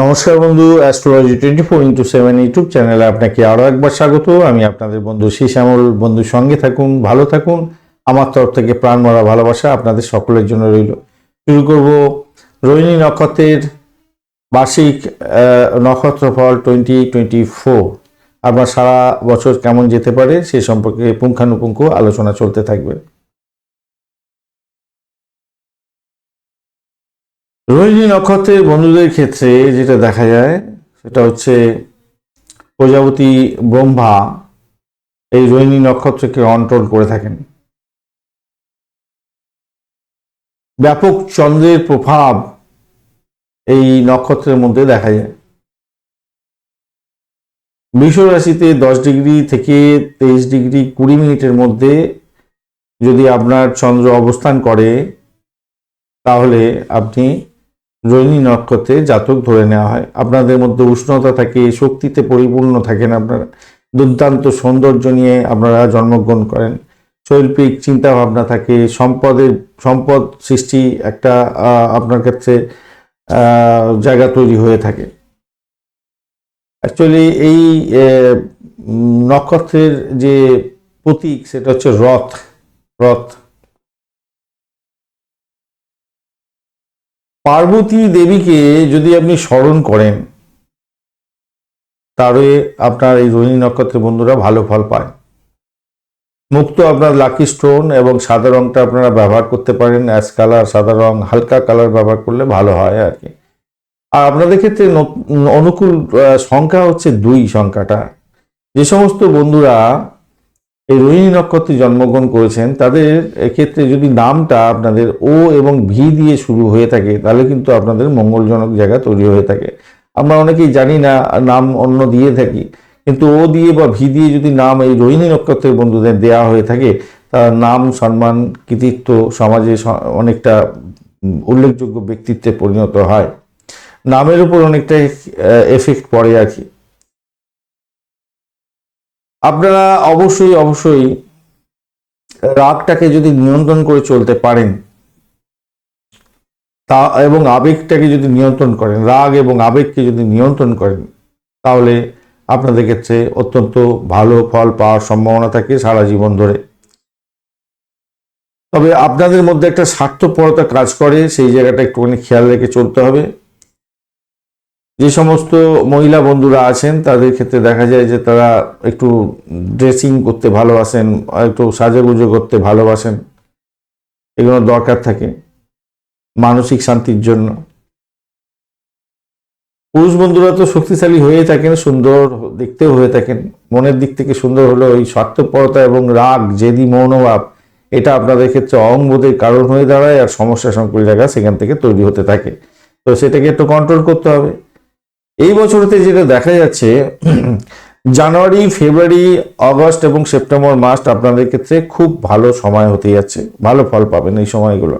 নমস্কার বন্ধু astrology twenty four into seven YouTube চ্যানেলে আপনাকে আরও একবার স্বাগত। আমি আপনাদের বন্ধু শ্যামল বন্ধুর সঙ্গে থাকুন ভালো থাকুন। আমার তরফ থেকে প্রাণ মরা ভালোবাসা আপনাদের সকলের জন্য রইল। শুরু করব রোহিণী নক্ষত্রের বার্ষিক আহ, নক্ষত্রফল টোয়েন্টি টোয়েন্টি ফোর আপনার সারা বছর কেমন যেতে পারে সে সম্পর্কে পুঙ্খানুপুঙ্খ আলোচনা চলতে থাকবে। রোহিণী নক্ষত্রের বন্ধুদের ক্ষেত্রে যেটা দেখা যায়, সেটা হচ্ছে প্রজাপতি ব্রহ্মা এই রোহিণী নক্ষত্রকে কন্ট্রোল করে থাকেন। ব্যাপক চন্দ্রের প্রভাব এই নক্ষত্রের মধ্যে দেখা যায়। বৃষ রাশিতে দশ ডিগ্রি থেকে তেইশ ডিগ্রি কুড়ি মিনিটের মধ্যে যদি আপনার চন্দ্র অবস্থান করে, তাহলে আপনি রোহিণী নক্ষত্রে জাতক ধরে নেওয়া হয়। আপনাদের মধ্যে উষ্ণতা থাকে, শক্তিতে পরিপূর্ণ থাকেন আপনারা। দুর্দান্ত সৌন্দর্য নিয়ে আপনারা জন্মগ্রহণ করেন। শৈল্পিক চিন্তা ভাবনা থাকে, সম্পদের, সম্পদ সৃষ্টি একটা আপনার ক্ষেত্রে জায়গা তৈরি হয়ে থাকে। অ্যাকচুয়ালি এই নক্ষত্রের যে প্রতীক সেটা হচ্ছে রথ। রথ পার্বতী দেবীকে যদি আপনি স্মরণ করেন, তাহলে আপনার এই রোহিণী নক্ষত্রের বন্ধুরা ভালো ফল পায়। মুক্ত আপনার লাকি স্টোন এবং সাদা রংটা আপনারা ব্যবহার করতে পারেন অ্যাশ কালার সাদা রং, হালকা কালার ব্যবহার করলে ভালো হয় আর কি। আর আপনাদের ক্ষেত্রে অনুকূল সংখ্যা হচ্ছে দুই সংখ্যাটা। যে সমস্ত বন্ধুরা এই রোহিণী নক্ষত্রে জন্মগ্রহণ করেছেন, তাদের ক্ষেত্রে যদি নামটা আপনাদের ও এবং ভি দিয়ে শুরু হয়ে থাকে, তাহলে কিন্তু আপনাদের মঙ্গলজনক জায়গা তৈরি হয়ে থাকে। আমরা অনেকেই জানি না, নাম অন্য দিয়ে থাকি, কিন্তু ও দিয়ে বা ভি দিয়ে যদি নাম এই রোহিণী নক্ষত্রের বন্ধুদের দেয়া হয়ে থাকে তার নাম, সম্মান, কৃতিত্ব সমাজে অনেকটা উল্লেখযোগ্য ব্যক্তিত্বে পরিণত হয়। নামের উপর অনেকটাই এফেক্ট পড়ে আর কি। আপনারা অবশ্যই অবশ্যই রাগটাকে যদি নিয়ন্ত্রণ করে চলতে পারেন, তা এবং আবেগটাকে যদি নিয়ন্ত্রণ করেন, রাগ এবং আবেগকে যদি নিয়ন্ত্রণ করেন, তাহলে আপনাদের ক্ষেত্রে অত্যন্ত ভালো ফল পাওয়ার সম্ভাবনা থাকে সারা জীবন ধরে। তবে আপনাদের মধ্যে একটা স্বার্থপরতা কাজ করে, সেই জায়গাটা একটুখানি খেয়াল রেখে চলতে হবে। যে সমস্ত মহিলা বন্ধুরা আছেন, তাদের ক্ষেত্রে দেখা যায় যে তারা একটু ড্রেসিং করতে ভালোবাসেন, একটু সাজেগুজো করতে ভালোবাসেন। এগুলো দরকার থাকে মানসিক শান্তির জন্য। পুরুষ বন্ধুরা তো শক্তিশালী হয়ে থাকেন, সুন্দর দেখতেও হয়ে থাকেন। মনের দিক থেকে সুন্দর হলেও এই স্বার্থপরতা এবং রাগ, জেদি, মৌনভাব, এটা আপনাদের ক্ষেত্রে অহংবোধের কারণ হয়ে দাঁড়ায় আর সমস্যা সংকুল জায়গা সেখান থেকে তৈরি হতে থাকে। তো সেটাকে একটু কন্ট্রোল করতে হবে। এই বছরতে যেটা দেখা যাচ্ছে, জানুয়ারি, ফেব্রুয়ারি, আগস্ট এবং সেপ্টেম্বর মাস আপনাদের ক্ষেত্রে খুব ভালো সময় হতে যাচ্ছে, ভালো ফল পাবেন এই সময়গুলো।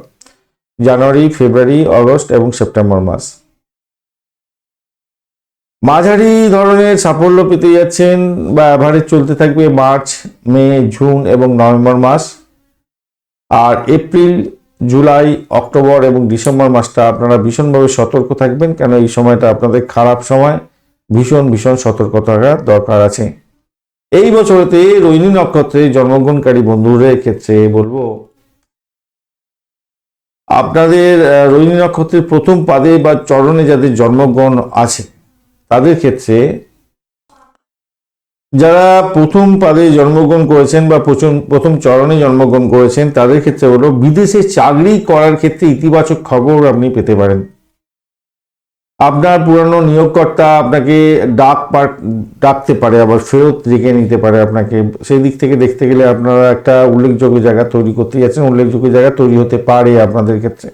জানুয়ারি, ফেব্রুয়ারি, আগস্ট এবং সেপ্টেম্বর মাস মাঝারি ধরনের সাফল্য পেতে যাচ্ছেন বা অ্যাভারেজ চলতে থাকবে মার্চ, মে, জুন এবং নভেম্বর মাস আর এপ্রিল জুলাই, অক্টোবর এবং ডিসেম্বর মাসটা আপনারা ভীষণভাবে সতর্ক থাকবেন, কেন এই সময়টা আপনাদের খারাপ সময়। ভীষণ ভীষণ সতর্ক থাকার দরকার আছে। এই বছরতে রোহিণী নক্ষত্রে জন্মগ্রহণকারী বন্ধুদের ক্ষেত্রে বলব, আপনাদের রোহিণী নক্ষত্রের প্রথম পাদে বা চরণে যাদের জন্মগ্রহণ আছে, তাদের ক্ষেত্রে যারা প্রথম পাদে জন্মগ্রহণ করেছেন বা প্রথম প্রথম চরণে জন্মগ্রহণ করেছেন, তাদের ক্ষেত্রে হলো বিদেশে চাকরি করার ক্ষেত্রে ইতিবাচক খবর আপনি পেতে পারেন। আপনার পুরানো নিয়োগকর্তা আপনাকে ডাক ডাকতে পারে, আবার ফেরত ডেকে নিতে পারে আপনাকে। সেই দিক থেকে দেখতে গেলে আপনারা একটা উল্লেখযোগ্য জায়গা তৈরি করতে যাচ্ছেন, উল্লেখযোগ্য জায়গা তৈরি হতে পারে আপনাদের ক্ষেত্রে।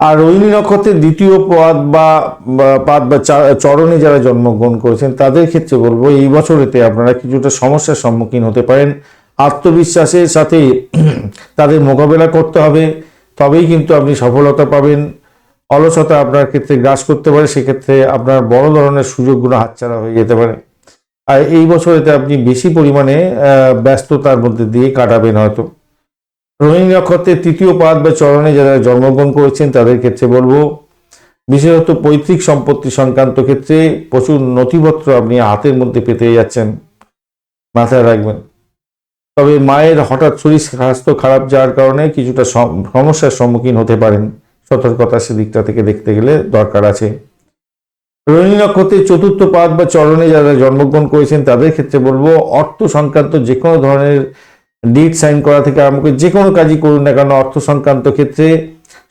আর রোহিণী নক্ষত্রের দ্বিতীয় পদ বা পাদ বা চরণে যারা জন্মগ্রহণ করেছেন, তাদের ক্ষেত্রে বলব এই বছরেতে আপনারা কিছুটা সমস্যার সম্মুখীন হতে পারেন। আত্মবিশ্বাসের সাথে তাদের মোকাবেলা করতে হবে, তবেই কিন্তু আপনি সফলতা পাবেন। অলসতা আপনার ক্ষেত্রে গ্রাস করতে পারে, সেক্ষেত্রে আপনার বড় ধরনের সুযোগগুলো হাতছাড়া হয়ে যেতে পারে। আর এই বছরেতে আপনি বেশি পরিমাণে ব্যস্ততার মধ্যে দিয়ে কাটাবেন হয়তো। রোহিণী নক্ষত্রের তৃতীয় পাদ বা চরণে যারা জন্মগ্রহণ করেছেন, তাদের ক্ষেত্রে বলব, বিশেষত পৈতৃক সম্পত্তি সংক্রান্ত ক্ষেত্রে প্রচুর নথিপত্র আপনি হাতের মধ্যে পেতে যাচ্ছেন, মাথায় রাখবেন। তবে মায়ের হঠাৎ শরীর স্বাস্থ্য খারাপ যাওয়ার কারণে কিছুটা সম- সমস্যার সম্মুখীন হতে পারেন। সতর্কতা সেদিকটা থেকে দেখতে গেলে দরকার আছে। রোহিণী নক্ষত্রের চতুর্থ পাদ বা চরণে যারা জন্মগ্রহণ করেছেন, তাদের ক্ষেত্রে বলব, অর্থ সংক্রান্ত যে কোনো ধরনের ডিট সাইন করা থেকে আরম্ভ করে যে কোনো কাজই করুন না কেন, অর্থ সংক্রান্ত ক্ষেত্রে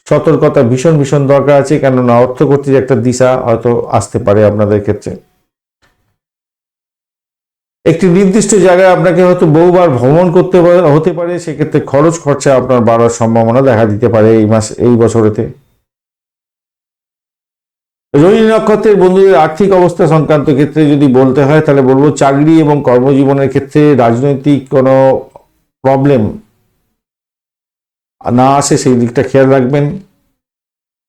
সতর্কতা ভীষণ ভীষণ দরকার আছে, কেননা অর্থ কর্তৃক একটা দিশা হয়তো আসতে পারে আপনাদের ক্ষেত্রে। একটি নির্দিষ্ট জায়গায় আপনাকে হয়তো বহুবার ভ্রমণ করতে হতে পারে, সেক্ষেত্রে খরচ, খরচা আপনার বাড়ার সম্ভাবনা দেখা দিতে পারে এই মাস, এই বছরেতে। রোহিণী নক্ষত্রের বন্ধুদের আর্থিক অবস্থা সংক্রান্ত ক্ষেত্রে যদি বলতে হয়, তাহলে বলব চাকরি এবং কর্মজীবনের ক্ষেত্রে রাজনৈতিক কোনো প্রবলেম না আসে, সেই দিকটা খেয়াল রাখবেন।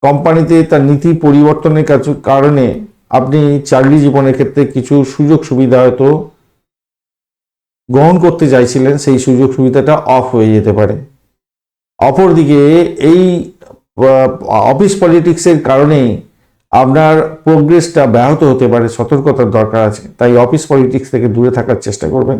কোম্পানিতে তার নীতি পরিবর্তনের কারণে আপনি চাকরি জীবনের ক্ষেত্রে কিছু সুযোগ সুবিধা হয়তো গ্রহণ করতে চাইছিলেন, সেই সুযোগ সুবিধাটা অফ হয়ে যেতে পারে। অপরদিকে এই অফিস পলিটিক্সের কারণে আপনার প্রোগ্রেসটা ব্যাহত হতে পারে, সতর্কতার দরকার আছে। তাই অফিস পলিটিক্স থেকে দূরে থাকার চেষ্টা করবেন।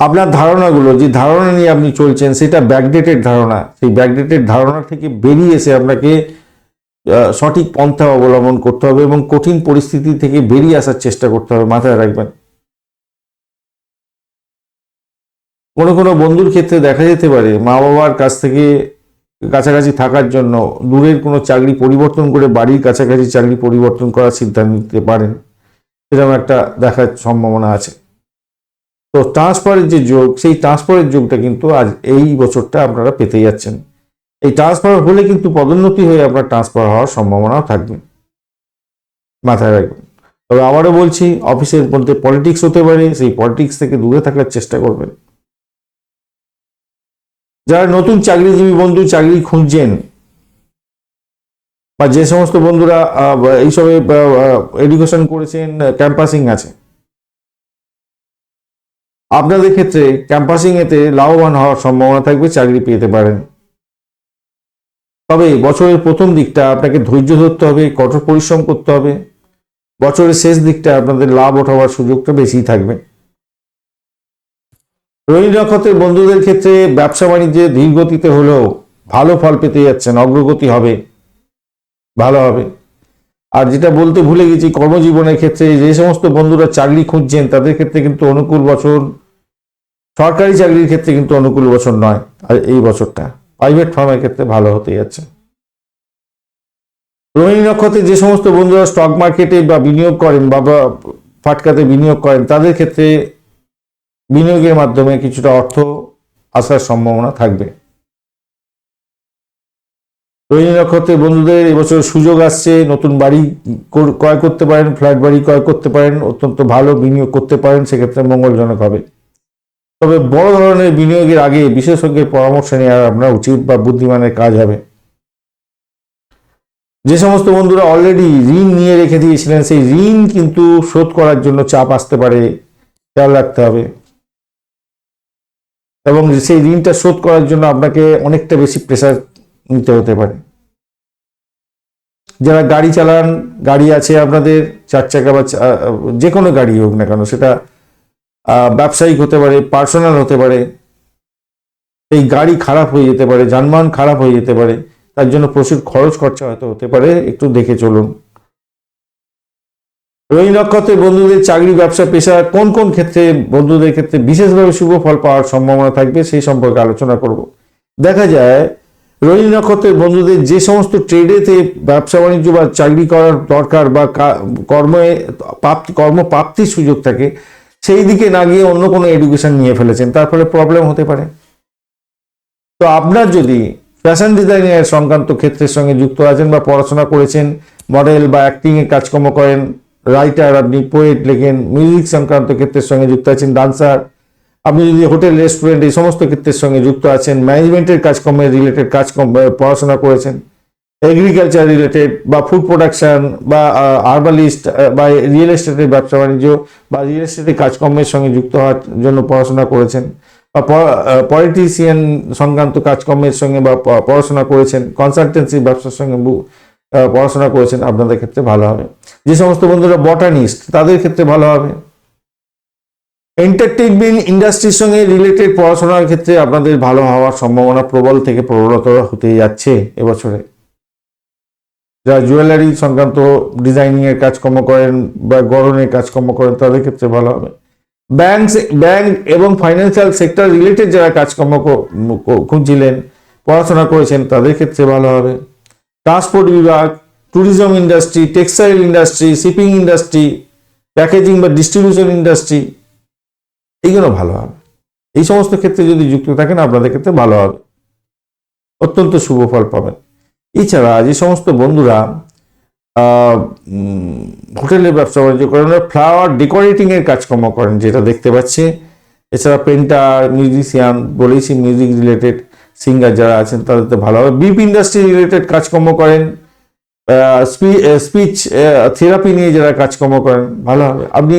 আপনার ধারণাগুলো, যে ধারণা নিয়ে আপনি চলছেন, সেটা ব্যাকডেটেড ধারণা। সেই ব্যাকডেটেড ধারণা থেকে বেরিয়ে এসে আপনাকে সঠিক পন্থা অবলম্বন করতে হবে এবং কঠিন পরিস্থিতি থেকে বেরিয়ে আসার চেষ্টা করতে হবে, মাথায় রাখবেন। কোনো কোনো বন্ধুর ক্ষেত্রে দেখা যেতে পারে মা বাবার কাছ থেকে কাছাকাছি থাকার জন্য দূরের কোনো চাকরি পরিবর্তন করে বাড়ির কাছাকাছি চাকরি পরিবর্তন করার সিদ্ধান্ত নিতে পারেন। এরকম একটা দেখার সম্ভাবনা আছে। তো ট্রান্সফারের যে যোগ, সেই ট্রান্সফারের যোগটা কিন্তু আজ এই বছরটা আপনারা পেতে যাচ্ছেন। এই ট্রান্সফার হলে কিন্তু পদোন্নতি হয়ে আপনার ট্রান্সফার হওয়ার সম্ভাবনাও থাকবে। মাথায় রাখবেন। তবে আবারও বলছি, অফিসের মধ্যে পলিটিক্স হতে পারে, সেই পলিটিক্স থেকে দূরে থাকার চেষ্টা করবেন। যারা নতুন চাকরিজীবী বন্ধু চাকরি খুঁজছেন, বা যে সমস্ত বন্ধুরা এইসবে এডুকেশন করেছেন ক্যাম্পাসিং আছে আপনাদের ক্ষেত্রে ক্যাম্পাসিং এতে লাভবান হওয়ার সম্ভাবনা থাকবে, চাকরি পেতে পারেন। তবে বছরের প্রথম দিকটা আপনাকে ধৈর্য ধরতে হবে, কঠোর পরিশ্রম করতে হবে। বছরের শেষ দিকটা আপনাদের লাভ ওঠাবার সুযোগটা বেশি থাকবে। রোহিণী নক্ষত্রের বন্ধুদের ক্ষেত্রে ব্যবসা বাণিজ্যে ধীর গতিতে হলেও ভালো ফল পেতে যাচ্ছেন, অগ্রগতি হবে, ভালো হবে। আর যেটা বলতে ভুলে গেছি, কর্মজীবনের ক্ষেত্রে যে সমস্ত বন্ধুরা চাকরি খুঁজছেন, তাদের ক্ষেত্রে কিন্তু অনুকূল বছর, সরকারি চাকরির ক্ষেত্রে কিন্তু অনুকূল বছর নয়, আর এই বছরটা। প্রাইভেট ফার্মের ক্ষেত্রে ভালো হতে যাচ্ছে। রোহিণী নক্ষত্রে যে সমস্ত বন্ধুরা স্টক মার্কেটে বা বিনিয়োগ করেন বা ফাটকাতে বিনিয়োগ করেন, তাদের ক্ষেত্রে বিনিয়োগের মাধ্যমে কিছুটা অর্থ আসার সম্ভাবনা থাকবে। রোহিণী নক্ষত্রের বন্ধুদের এবছর সুযোগ আসছে, নতুন বাড়ি কর- ক্রয় করতে পারেন, ফ্ল্যাট বাড়ি ক্রয় করতে পারেন, অত্যন্ত ভালো বিনিয়োগ করতে পারেন, সেক্ষেত্রে মঙ্গলজনক হবে। তবে বড় ধরনের বিনিয়োগের আগে বিশেষজ্ঞের পরামর্শ নেওয়া আপনার উচিত বা বুদ্ধিমানের কাজ হবে। যে সমস্ত বন্ধুরা অলরেডি ঋণ নিয়ে রেখে দিয়েছিলেন, সেই ঋণ কিন্তু শোধ করার জন্য চাপ আসতে পারে, খেয়াল রাখতে হবে। এবং সেই ঋণটা শোধ করার জন্য আপনাকে অনেকটা বেশি প্রেসার নিতে হতে পারে। যারা গাড়ি চালান, গাড়ি আছে আপনাদের, চার চাকা বা যে কোনো গাড়ি হোক না কেন, সেটা ব্যবসায়িক হতে পারে, পার্সোনাল হতে পারে, এই গাড়ি খারাপ হয়ে যেতে পারে, যানবাহন খারাপ হয়ে যেতে পারে, তার জন্য প্রচুর খরচ খরচা হয়তো হতে পারে, একটু দেখে চলুন। রোহিণী নক্ষত্রের বন্ধুদের চাকরি, ব্যবসা, পেশা, কোন কোন ক্ষেত্রে, বন্ধুদের ক্ষেত্রে বিশেষভাবে শুভ ফল পাওয়ার সম্ভাবনা থাকবে, সেই সম্পর্কে আলোচনা করব। দেখা যায় রোহিণী নক্ষত্রের বন্ধুদের যে সমস্ত ট্রেডেতে ব্যবসা বাণিজ্য বা চাকরি করার দরকার বা কর্মে প্রাপ্তি কর্মপ্রাপ্তির সুযোগ থাকে, সেই দিকে না গিয়ে অন্য কোনো এডুকেশন নিয়ে ফেলেছেন, তার ফলে প্রবলেম হতে পারে। তো আপনার যদি ফ্যাশন ডিজাইনের সংক্রান্ত ক্ষেত্রের সঙ্গে যুক্ত আছেন বা পড়াশোনা করেছেন মডেল বা অ্যাক্টিংয়ে কাজকর্ম করেন রাইটার আপনি পোয়েট লেখেন মিউজিক সংক্রান্ত ক্ষেত্রের সঙ্গে যুক্ত আছেন ডান্সার আপনি যদি হোটেল, রেস্টুরেন্ট এই সমস্ত ক্ষেত্রের সঙ্গে যুক্ত আছেন, ম্যানেজমেন্টের কাজকর্মের রিলেটেড কাজকর্ম পড়াশোনা করেছেন এগ্রিকালচার রিলেটেড বা ফুড প্রোডাকশন বা আর্বালিস্ট বা রিয়েল এস্টেটের ব্যবসা বাণিজ্য বা রিয়েল এস্টেটের কাজকর্মের সঙ্গে যুক্ত হওয়ার জন্য পড়াশোনা করেছেন বা পলিটিশিয়ান সংক্রান্ত কাজকর্মের সঙ্গে বা পড়াশোনা করেছেন কনসালটেন্সি ব্যবসার সঙ্গে পড়াশোনা করেছেন, আপনাদের ক্ষেত্রে ভালো হবে। যে সমস্ত বন্ধুরা বটানিস্ট তাদের ক্ষেত্রে ভালো হবে। এন্টারটেনমেন্ট ইন্ডাস্ট্রির সঙ্গে রিলেটেড পড়াশোনার ক্ষেত্রে আপনাদের ভালো হওয়ার সম্ভাবনা প্রবল থেকে প্রবলতর হতে যাচ্ছে এবছরে। যারা জুয়েলারি সংক্রান্ত ডিজাইনিংয়ের কাজকর্ম করেন বা গড়নের কাজকর্ম করেন, তাদের ক্ষেত্রে ভালো হবে। ব্যাংক ব্যাংক এবং ফাইন্যান্সিয়াল সেক্টর রিলেটেড যারা কাজকর্ম খুঁজছিলেন, পড়াশোনা করেছেন, তাদের ক্ষেত্রে ভালো হবে। ট্রান্সপোর্ট বিভাগ tourism industry textile industry shipping industry packaging বা ডিস্ট্রিবিউশন ইন্ডাস্ট্রি এইগুলো ভালো হবে। এই সমস্ত ক্ষেত্রে যদি যুক্ত থাকেন, আপনাদের ক্ষেত্রে ভালো হবে। অত্যন্ত শুভ ফল পাবেন। এছাড়া যে সমস্ত বন্ধুরা হোটেলের ব্যবসা বাণিজ্য করেন ফ্লাওয়ার ডেকোরেটিং এর কাজকর্ম করেন, যেটা দেখতে পাচ্ছি। এছাড়া পেন্টার মিউজিশিয়ান বলেছি মিউজিক রিলেটেড সিঙ্গার যারা আছেন, তাদের তো ভালো হবে। বিপ ইন্ডাস্ট্রি রিলেটেড কাজকর্ম করেন। স্পিচ থেরাপি নিয়ে যারা কাজকর্ম করেন, ভালো হবে। আপনি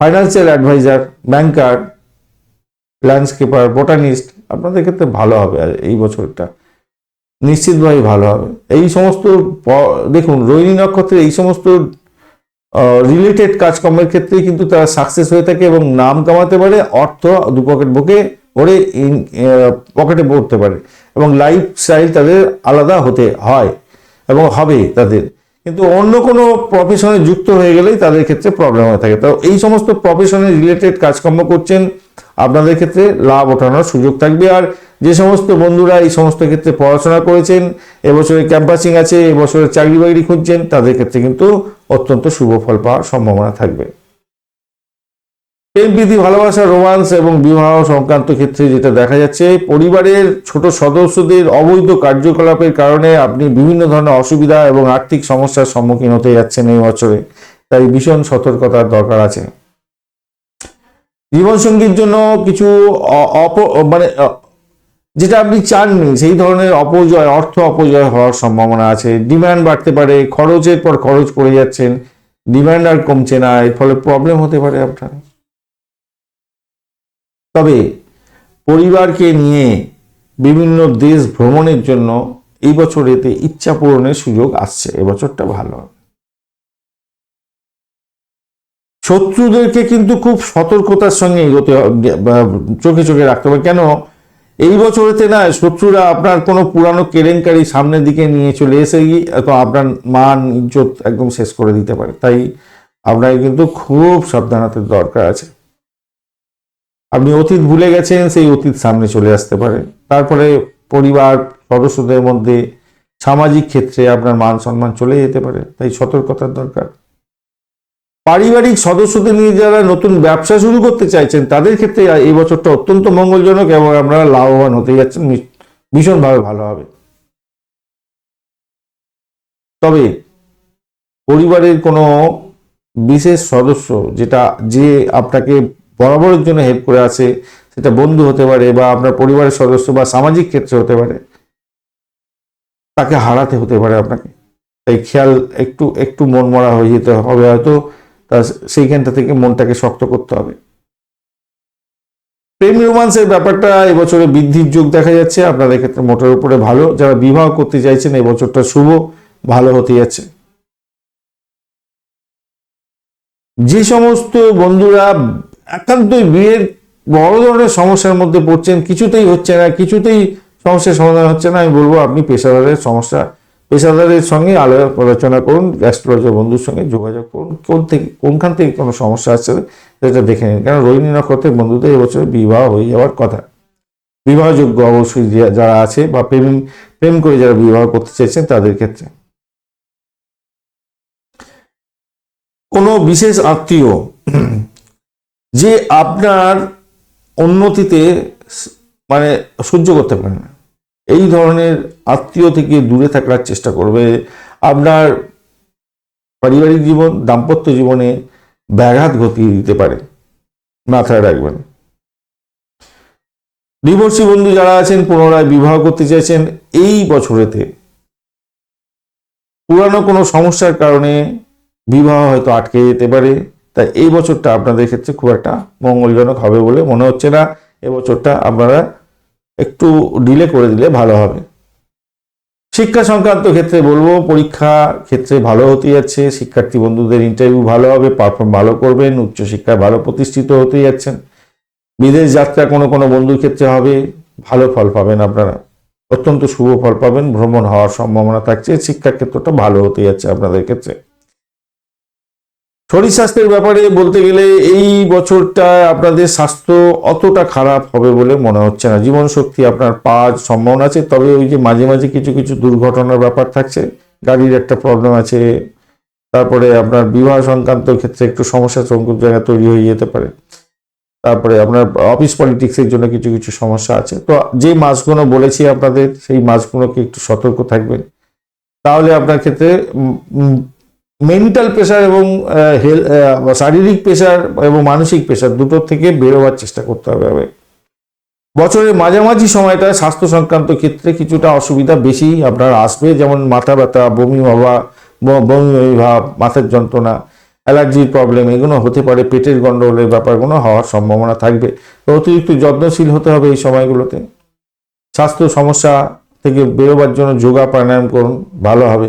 financial adviser banker landscaper botanist আপনাদের ক্ষেত্রে ভালো হবে আর এই বছরটা। নিশ্চিতভাবে ভালো হবে। এই সমস্ত দেখুন, রোহিণী নক্ষত্রে এই সমস্ত রিলেটেড কাজকর্মের ক্ষেত্রেই কিন্তু তারা সাকসেস হয়ে থাকে এবং নাম কামাতে পারে, অর্থ দু পকেট বুকে ভরে পকেটে পড়তে পারে এবং লাইফ স্টাইল তাদের আলাদা হতে হয় এবং হবে তাদের। কিন্তু অন্য কোনো প্রফেশনে যুক্ত হয়ে গেলেই তাদের ক্ষেত্রে প্রবলেম হয়ে থাকে। তো এই সমস্ত প্রফেশনে রিলেটেড কাজকর্ম করছেন, আপনাদের ক্ষেত্রে লাভ ওঠানোর সুযোগ থাকবে। আর যে সমস্ত বন্ধুরা এই সমস্ত ক্ষেত্রে পড়াশোনা করেছেন, এবছরে ক্যাম্পাসিং আছে, এবছরে চাকরি বাকরি খুঁজছেন, তাদের ক্ষেত্রে কিন্তু অত্যন্ত শুভ ফল পাওয়ার সম্ভাবনা থাকবে। প্রেম, প্রীতি, ভালোবাসা, রোমান্স এবং বিবাহ সংক্রান্ত ক্ষেত্রে যেটা দেখা যাচ্ছে, পরিবারের ছোট সদস্যদের অবৈধ কার্যকলাপের কারণে আপনি বিভিন্ন ধরনের অসুবিধা এবং আর্থিক সমস্যার সম্মুখীন হতে যাচ্ছেন এই বছরে। তাই ভীষণ সতর্কতার দরকার আছে। জীবনসঙ্গীর জন্য কিছু অপ মানে যেটা আপনি চাননি, সেই ধরনের অপজয় অর্থ অপজয় হওয়ার সম্ভাবনা আছে। ডিমান্ড বাড়তে পারে, খরচের পর খরচ করে যাচ্ছেন, ডিমান্ড আর কমছে না, এর ফলে প্রবলেম হতে পারে আপনার। তবে পরিবারকে নিয়ে বিভিন্ন দেশ ভ্রমণের জন্য এই বছর এতে ইচ্ছা পূরণের সুযোগ আসছে। এবছরটা ভালো। শত্রুদেরকে কিন্তু খুব সতর্কতার সঙ্গে এগোতে চোখে চোখে রাখতে হবে। কেন? এই বছরেতে না শত্রুরা আপনার কোনো পুরানো কেলেঙ্কারি সামনের দিকে নিয়ে চলে এসে তো আপনার মান, ইজ্জত একদম শেষ করে দিতে পারে। তাই আপনাকে কিন্তু খুব সাবধানতার দরকার আছে। আপনি অতীত ভুলে গেছেন, সেই অতীত সামনে চলে আসতে পারে। তারপরে পরিবার, সদস্যদের মধ্যে সামাজিক ক্ষেত্রে আপনার মান সম্মান চলে যেতে পারে, তাই সতর্কতার দরকার। পারিবারিক সদস্যদের নিয়ে যারা নতুন ব্যবসা শুরু করতে চাইছেন, তাদের ক্ষেত্রে এই বছরটা অত্যন্ত মঙ্গলজনক এবং আপনারা লাভবান হতে যাচ্ছেন ভীষণভাবে ভালো হবে। তবে পরিবারের কোনো বিশেষ সদস্য যেটা, যে আপনাকে বরাবরের জন্য হেল্প করে আছে, সেটা বন্ধু হতে পারে বা আপনার পরিবারের সদস্য বা সামাজিক ক্ষেত্রে হতে পারে। তাকে হারাতে হতে পারে আপনাকে। তাই খেয়াল, একটু একটু মন মরা হয়ে যেতে হবে হয়তো। তা সেইখানটা থেকে মনটাকে শক্ত করতে হবে। প্রেম রোমান্সের ব্যাপারটা এবছরে বৃদ্ধির যোগ দেখা যাচ্ছে। আপনাদের ক্ষেত্রে মোটের উপরে ভালো। যারা বিবাহ করতে চাইছেন, এবছরটা শুভ, ভালো হতে যাচ্ছে। যে সমস্ত বন্ধুরা একান্তই বিয়ের বড় ধরনের সমস্যার মধ্যে পড়ছেন, কিছুতেই হচ্ছে না, কিছুতেই সমস্যার সমাধান হচ্ছে না। আমি বলব, আপনি পেশাদারের সমস্যা, পেশাদারের সঙ্গে আলাপ আলোচনা করুন, অ্যাস্ট্রোলজার বন্ধুর সঙ্গে যোগাযোগ করুন, কোন থেকে কোনখান থেকে কোনো সমস্যা আসছে সেটা দেখে নিন। কারণ রোহিণী নক্ষত্রের বন্ধুদের এবছর বিবাহ হয়ে যাওয়ার কথা। বিবাহযোগ্য অবশ্যই যারা আছে বা প্রেম প্রেম করে যারা বিবাহ করতে চাইছেন তাদের ক্ষেত্রে। কোনো বিশেষ আত্মীয় যে আপনার উন্নতিতে মানে সহ্য করতে পারে না। এই ধরনের আত্মীয় থেকে দূরে থাকার চেষ্টা করবে। আপনার পারিবারিক জীবন, দাম্পত্য জীবনে ব্যাঘাত ঘটিয়ে দিতে পারে। মাথায় রাখবেন। ডিভোর্সি বন্ধু যারা আছেন, পুনরায় বিবাহ করতে চাইছেন, এই বছরেতে পুরানো কোনো সমস্যার কারণে বিবাহ হয়তো আটকে যেতে পারে। তাই এই বছরটা আপনাদের ক্ষেত্রে খুব একটা মঙ্গলজনক হবে বলে মনে হচ্ছে না। এবছরটা আপনারা একটু ডিলে করে দিলে ভালো হবে। শিক্ষা সংক্রান্ত ক্ষেত্রে বলব, পরীক্ষা ক্ষেত্রে ভালো হতে যাচ্ছে। শিক্ষার্থী বন্ধুদের ইন্টারভিউ ভালো হবে পারফর্ম ভালো করবেন, উচ্চশিক্ষায় ভালো প্রতিষ্ঠিত হতে যাচ্ছেন। বিদেশ যাত্রা কোনো কোনো বন্ধুর ক্ষেত্রে হবে, ভালো ফল পাবেন আপনারা। অত্যন্ত শুভ ফল পাবেন, ভ্রমণ হওয়ার সম্ভাবনা থাকছে শিক্ষা ক্ষেত্রটা ভালো হতে যাচ্ছে আপনাদের ক্ষেত্রে। শরীর স্বাস্থ্যের ব্যাপারে বলতে গেলে এই বছরটা আপনাদের স্বাস্থ্য অতটা খারাপ হবে বলে মনে হচ্ছে না। জীবন শক্তি আপনার পাওয়ার সম্ভাবনা আছে, তবে ওই যে মাঝে মাঝে কিছু কিছু দুর্ঘটনার ব্যাপার থাকছে, গাড়ির একটা প্রবলেম আছে, তারপরে আপনার বিবাহ সংক্রান্ত ক্ষেত্রে একটু সমস্যা সংকুল জায়গা তৈরি হয়ে যেতে পারে, তারপরে আপনার অফিস পলিটিক্সের জন্য কিছু কিছু সমস্যা আছে। তো যে মাসগুলো বলেছি আপনাদের, সেই মাসগুলোকে একটু সতর্ক থাকবেন। তাহলে আপনার ক্ষেত্রে মেন্টাল প্রেশার এবং শারীরিক প্রেশার এবং মানসিক প্রেশার দুটোর থেকে বেরোবার চেষ্টা করতে হবে বছরের মাঝামাঝি সময়টা স্বাস্থ্য সংক্রান্ত ক্ষেত্রে কিছুটা অসুবিধা বেশি আপনার আসবে, যেমন মাথা ব্যথা, বমি হওয়া বমি বমি ভাব মাথার যন্ত্রণা, অ্যালার্জির প্রবলেম, এগুলো হতে পারে, পেটের গণ্ডগোলের ব্যাপারগুলো হওয়ার সম্ভাবনা থাকবে। তো অতিরিক্ত যত্নশীল হতে হবে এই সময়গুলোতে। স্বাস্থ্য সমস্যা থেকে বেরোবার জন্য যোগা প্রাণায়াম করুন, ভালো হবে।